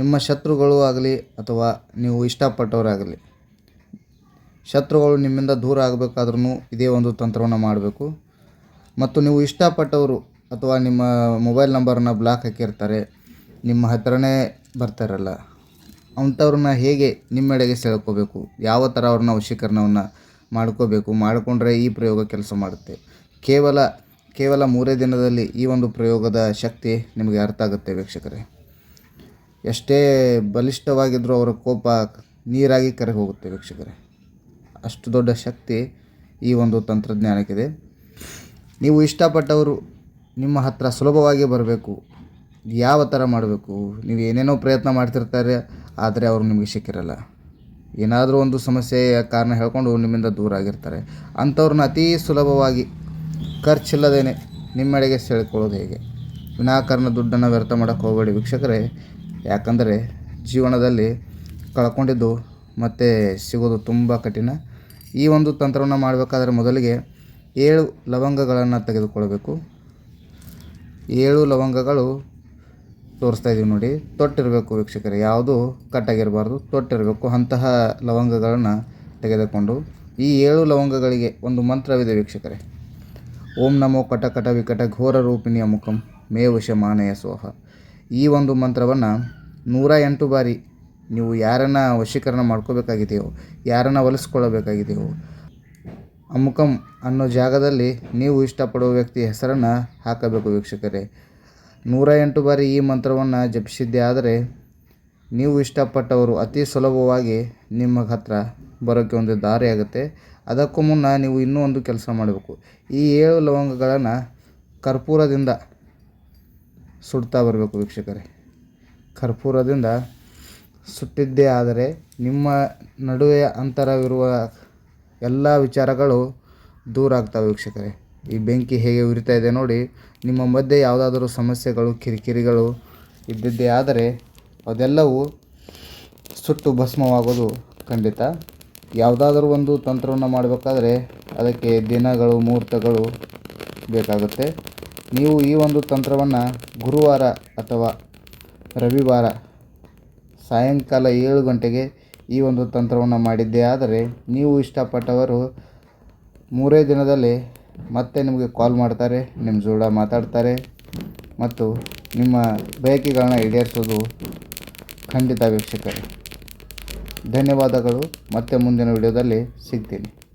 ನಿಮ್ಮ ಶತ್ರುಗಳು ಆಗಲಿ ಅಥವಾ ನೀವು ಇಷ್ಟಪಟ್ಟವರಾಗಲಿ, ಶತ್ರುಗಳು ನಿಮ್ಮಿಂದ ದೂರ ಆಗಬೇಕಾದ್ರೂ ಇದೇ ಒಂದು ತಂತ್ರವನ್ನು ಮಾಡಬೇಕು. ಮತ್ತು ನೀವು ಇಷ್ಟಪಟ್ಟವರು ಅಥವಾ ನಿಮ್ಮ ಮೊಬೈಲ್ ನಂಬರನ್ನು ಬ್ಲಾಕ್ ಹಾಕಿರ್ತಾರೆ, ನಿಮ್ಮ ಹತ್ರನೇ ಬರ್ತಾರಲ್ಲ, ಅಂಥವ್ರನ್ನ ಹೇಗೆ ನಿಮ್ಮೆಡೆಗೆ ಸೆಳ್ಕೋಬೇಕು, ಯಾವ ಥರ ಅವ್ರನ್ನ ವಶೀಕರಣವನ್ನು ಮಾಡ್ಕೋಬೇಕು, ಮಾಡಿಕೊಂಡ್ರೆ ಈ ಪ್ರಯೋಗ ಕೆಲಸ ಮಾಡುತ್ತೆ. ಕೇವಲ ಕೇವಲ ಮೂರೇ ದಿನದಲ್ಲಿ ಈ ಒಂದು ಪ್ರಯೋಗದ ಶಕ್ತಿ ನಿಮಗೆ ಅರ್ಥ ಆಗುತ್ತೆ ವೀಕ್ಷಕರೇ. ಎಷ್ಟೇ ಬಲಿಷ್ಠವಾಗಿದ್ದರೂ ಅವರ ಕೋಪ ನೀರಾಗಿ ಕರೆ ಹೋಗುತ್ತೆ ವೀಕ್ಷಕರೇ. ಅಷ್ಟು ದೊಡ್ಡ ಶಕ್ತಿ ಈ ಒಂದು ತಂತ್ರಜ್ಞಾನಕ್ಕಿದೆ. ನೀವು ಇಷ್ಟಪಟ್ಟವರು ನಿಮ್ಮ ಹತ್ರ ಸುಲಭವಾಗಿ ಬರಬೇಕು. ಯಾವ ಥರ ಮಾಡಬೇಕು? ನೀವು ಏನೇನೋ ಪ್ರಯತ್ನ ಮಾಡ್ತಿರ್ತಾರೆ, ಆದರೆ ಅವರು ನಿಮಗೆ ಸಿಕ್ಕಿರಲ್ಲ. ಏನಾದರೂ ಒಂದು ಸಮಸ್ಯೆಯ ಕಾರಣ ಹೇಳ್ಕೊಂಡು ನಿಮ್ಮಿಂದ ದೂರ ಆಗಿರ್ತಾರೆ. ಅಂಥವ್ರನ್ನ ಅತೀ ಸುಲಭವಾಗಿ ಖರ್ಚಿಲ್ಲದೇ ನಿಮ್ಮೆಡೆಗೆ ಸೆಳ್ಕೊಳ್ಳೋದು ಹೇಗೆ? ವಿನಾಕಾರಣ ದುಡ್ಡನ್ನು ವ್ಯರ್ಥ ಮಾಡೋಕ್ಕೆ ಹೋಗಬೇಡಿ ವೀಕ್ಷಕರೇ. ಯಾಕಂದರೆ ಜೀವನದಲ್ಲಿ ಕಳ್ಕೊಂಡಿದ್ದು ಮತ್ತೆ ಸಿಗೋದು ತುಂಬ ಕಠಿಣ. ಈ ಒಂದು ತಂತ್ರವನ್ನು ಮಾಡಬೇಕಾದ್ರೆ ಮೊದಲಿಗೆ ಏಳು ಲವಂಗಗಳನ್ನು ತೆಗೆದುಕೊಳ್ಬೇಕು ಏಳು ಲವಂಗಗಳು ತೋರಿಸ್ತಾ ಇದ್ದೀವಿ ನೋಡಿ. ತೊಟ್ಟಿರಬೇಕು ವೀಕ್ಷಕರೇ, ಯಾವುದು ಕಟ್ಟಾಗಿರಬಾರ್ದು, ತೊಟ್ಟಿರಬೇಕು ಅಂತಹ ಲವಂಗಗಳನ್ನು ತೆಗೆದುಕೊಂಡು. ಈ ಏಳು ಲವಂಗಗಳಿಗೆ ಒಂದು ಮಂತ್ರವಿದೆ ವೀಕ್ಷಕರೇ. ಓಂ ನಮೋ ಕಟ ಕಟ ವಿಕಟ ಘೋರ ರೂಪಿಣಿಯ ಮುಖಂ, ಮೇ ವಶ ಮಾನಯ ಸೋಹ. ಈ ಒಂದು ಮಂತ್ರವನ್ನು ನೂರ ಎಂಟು ಬಾರಿ ನೀವು ಯಾರನ್ನು ವಶೀಕರಣ ಮಾಡ್ಕೋಬೇಕಾಗಿದೆಯೋ, ಯಾರನ್ನು ಒಲಿಸ್ಕೊಳ್ಳಬೇಕಾಗಿದೆಯೋ ಅಮುಕಂ ಅನ್ನೋ ಜಾಗದಲ್ಲಿ ನೀವು ಇಷ್ಟಪಡುವ ವ್ಯಕ್ತಿ ಹೆಸರನ್ನು ಹಾಕಬೇಕು ವೀಕ್ಷಕರೇ. ನೂರ ಎಂಟು ಬಾರಿ ಈ ಮಂತ್ರವನ್ನು ಜಪಿಸಿದ್ದೇ ಆದರೆ ನೀವು ಇಷ್ಟಪಟ್ಟವರು ಅತಿ ಸುಲಭವಾಗಿ ನಿಮ್ಮ ಹತ್ರ ಬರೋಕ್ಕೆ ಒಂದು ದಾರಿ ಆಗುತ್ತೆ. ಅದಕ್ಕೂ ಮುನ್ನ ನೀವು ಇನ್ನೂ ಒಂದು ಕೆಲಸ ಮಾಡಬೇಕು. ಈ ಏಳು ಲವಂಗಗಳನ್ನು ಕರ್ಪೂರದಿಂದ ಸುಡ್ತಾ ಬರಬೇಕು ವೀಕ್ಷಕರೇ. ಕರ್ಪೂರದಿಂದ ಸುಟ್ಟಿದ್ದೇ ಆದರೆ ನಿಮ್ಮ ನಡುವೆ ಅಂತರವಿರುವ ಎಲ್ಲ ವಿಚಾರಗಳು ದೂರ ಆಗ್ತವೆ ವೀಕ್ಷಕರೇ. ಈ ಬೆಂಕಿ ಹೇಗೆ ಉರಿತಾ ಇದೆ ನೋಡಿ, ನಿಮ್ಮ ಮಧ್ಯೆ ಯಾವುದಾದರೂ ಸಮಸ್ಯೆಗಳು, ಕಿರಿಕಿರಿಗಳು ಇದ್ದಿದ್ದೇ ಆದರೆ ಅದೆಲ್ಲವೂ ಸುಟ್ಟು ಭಸ್ಮವಾಗೋದು ಖಂಡಿತ. ಯಾವುದಾದ್ರೂ ಒಂದು ತಂತ್ರವನ್ನು ಮಾಡಬೇಕಾದ್ರೆ ಅದಕ್ಕೆ ದಿನಗಳು, ಮುಹೂರ್ತಗಳು ಬೇಕಾಗುತ್ತೆ. ನೀವು ಈ ಒಂದು ತಂತ್ರವನ್ನು ಗುರುವಾರ ಅಥವಾ ರವಿವಾರ ಸಾಯಂಕಾಲ ಏಳು ಗಂಟೆಗೆ ಈ ಒಂದು ತಂತ್ರವನ್ನು ಮಾಡಿದ್ದೇ. ಆದರೆ ನೀವು ಇಷ್ಟಪಟ್ಟವರು ಮೂರೇ ದಿನದಲ್ಲಿ ಮತ್ತೆ ನಿಮಗೆ ಕಾಲ್ ಮಾಡ್ತಾರೆ, ನಿಮ್ಮ ಜೋಡ ಮಾತಾಡ್ತಾರೆ ಮತ್ತು ನಿಮ್ಮ ಬಯಕೆಗಳನ್ನ ಈಡೇರಿಸೋದು ಖಂಡಿತ ವೀಕ್ಷಕರೇ. ಧನ್ಯವಾದಗಳು. ಮತ್ತೆ ಮುಂದಿನ ವಿಡಿಯೋದಲ್ಲಿ ಸಿಗ್ತೀನಿ.